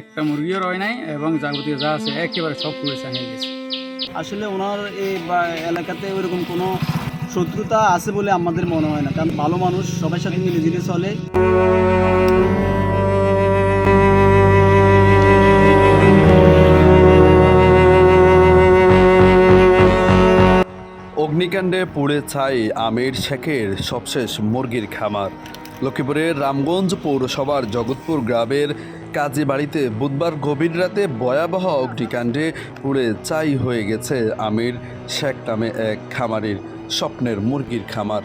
একটা মুরগিও রয় নাই এবং যাবতীয় যা আছে একেবারে সব পুড়ে চালিয়ে গেছে। আসলে ওনার এই এলাকাতে ওইরকম কোনো শত্রুতা আছে বলে আমাদের মনে হয় না কারণ ভালো মানুষ সবার সাথে মিলে ঝিলে চলে। অগ্নিকাণ্ডে পুড়ে ছাই আমির শেখের সবশেষ মুরগির খামার। লক্ষ্মীপুরের রামগঞ্জ পৌরসভার জগৎপুর গ্রামের কাজী বাড়িতে বুধবার গভীর রাতে ভয়াবহ অগ্নিকাণ্ডে পুড়ে চাই হয়ে গেছে আমির শেখ নামে এক খামারির স্বপ্নের মুরগির খামার।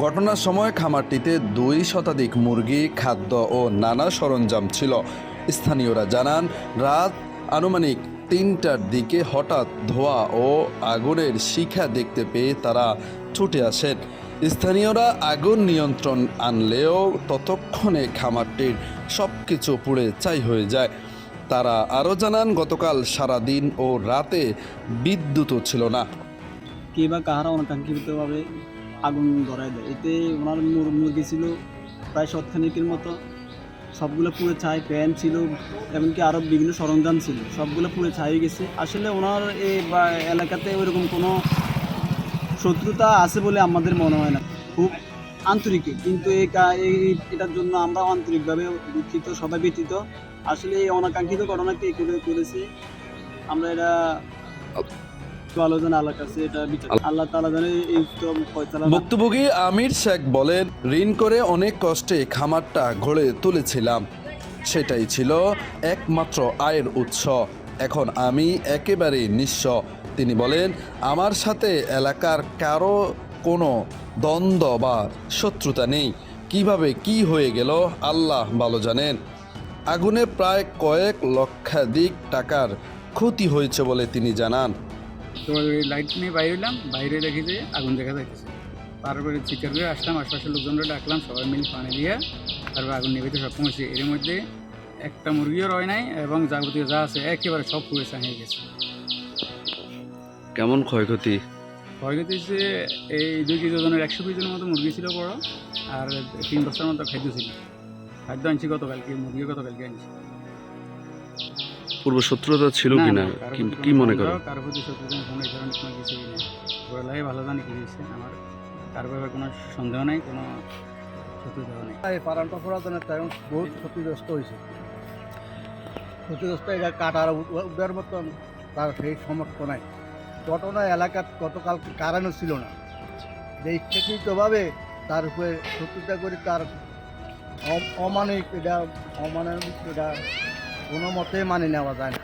ঘটনার সময় খামারটিতে দুই শতাধিক মুরগি, খাদ্য ও নানা সরঞ্জাম ছিল। স্থানীয়রা জানান, রাত আনুমানিক তিনটার দিকে হঠাৎ ধোঁয়া ও আগুনের শিখা দেখতে পেয়ে তারা ছুটে আসেন। স্থানীয়রা আগুন নিয়ন্ত্রণ আনলেও ততক্ষণে খামারটির সব কিছু পুড়ে চাই হয়ে যায়। তারা আরও জানান, গতকাল সারাদিন ও রাতে বিদ্যুৎও ছিল না। কে বা কাহারা অনাকাঙ্ক্ষিতভাবে আগুন ধরায় দেয়? এতে ওনার মুর- মুরগি ছিল প্রায় শতখানিকের মতো। সবগুলো পুরো ছাই প্যান ছিল, এমনকি আরও বিভিন্ন সরঞ্জাম ছিল। সবগুলো পুরো ছাই গেছে। আসলে ওনার এই এলাকাতে ওইরকম কোনো শত্রুতা আছে বলে আমাদের মনে হয় না। খুব আন্তরিক, কিন্তু এই এটার জন্য আমরাও আন্তরিকভাবে দুঃখিত, সবাই ব্যতীত আসলে এই অনাকাঙ্ক্ষিত ঘটনা কে করে করেছে। আমরা এটা ভুক্তভোগী আমির শেখ বলেন, ঋণ করে অনেক কষ্টে খামারটা গড়ে তুলেছিলাম। সেটাই ছিল একমাত্র আয়ের উৎস। এখন আমি একেবারে নিঃস্ব। তিনি বলেন, আমার সাথে এলাকার কারও কোনো দ্বন্দ্ব বা শত্রুতা নেই। কীভাবে কি হয়ে গেল আল্লাহ ভালো জানেন। আগুনে প্রায় কয়েক লক্ষাধিক টাকার ক্ষতি হয়েছে বলে তিনি জানান। তো ওই লাইট নিয়ে বাইরে এলাম, বাইরে দেখি যে আগুন দেখা যাইতেছে। তারপরে চিকার করে আসলাম, আশপাশের লোকজনরা ডাকলাম, সবাই মিলে পানি দিয়ে তারপর আগুন নেবেতে সক্ষম হয়েছে। এর মধ্যে একটা মুরগিও রয় নাই এবং যাবতীয় যা আছে একেবারে সব পুড়ে চালিয়ে গেছে। কেমন ক্ষয়ক্ষতি? ক্ষয়ক্ষতি হচ্ছে এই দুই কেজি ওজনের একশো কেজির মতো মুরগি ছিল বড় আর তিন বস্তার মতো খাদ্য ছিল। খাদ্য আনছি গতকালকে মুরগিও গতকালকে আনছি। পূর্ব শত্রুতা ছিল কিনা? না, কি- কি মনে সন্দেহ, করো কারোর প্রতি শত্রুতা কোনো ধরনের কোনো কিছুই নেই। ওরা লাগে ভালো জানি কি হয়েছে আমার কারোর ব্যাপারে কোনো সন্দেহ নাই কোনো শত্রুতাও নেই। এই পারানটা পুরাতনের টাইম বহুত ক্ষতিগ্রস্ত হয়েছে। ক্ষতিগ্রস্ত এটা কাটার উঠার মতন তার সেই সমর্থ নাই। ঘটনা এলাকার গতকাল কারণও ছিল না। যে ইচ্ছাকৃতভাবে তার উপরে শত্রুতা করে তার অমানবিক এটা অমানবিক এটা কোনো মতে মানে নেওয়া যায় না।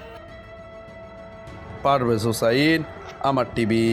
পারভেজ হুসাইন, আমার টিভি।